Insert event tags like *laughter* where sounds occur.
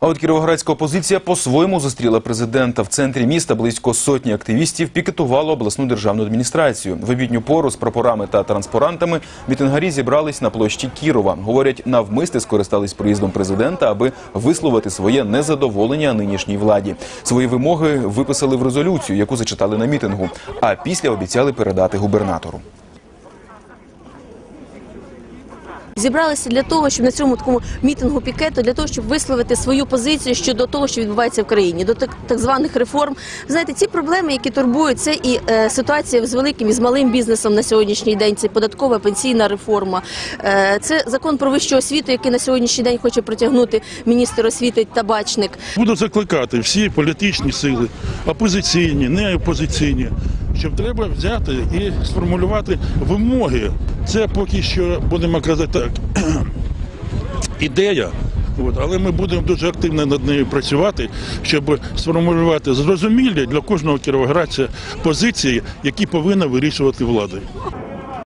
А от кіровоградська опозиція по-своєму зустріла президента. В центрі міста близько сотні активістів пікетувало обласну державну адміністрацію. В обідню пору з прапорами та транспарантами мітингарі зібрались на площі Кірова. Говорять, навмисне скористались приїздом президента, аби висловити своє незадоволення нинішній владі. Свої вимоги виписали в резолюцію, яку зачитали на мітингу. А після обіцяли передати губернатору. Зібралися для того, щоб на цьому такому мітингу пікету, для того, щоб висловити свою позицію щодо того, що відбувається в країні, до так, так званих реформ. Знаєте, ці проблеми, які турбують, це і е, ситуація з великим і з малим бізнесом на сьогоднішній день. Це податкова пенсійна реформа. Е, це закон про вищу освіту, який на сьогоднішній день хоче протягнути міністр освіти Табачник. Буду закликати всі політичні сили, опозиційні, не опозиційні, щоб треба взяти і сформулювати вимоги. Це поки що будемо казати так. *clears throat* Ідея. От, але ми будемо дуже активно над нею працювати, щоб сформулювати зрозумілі для кожного кіровоградця позиції, які повинна вирішувати влада.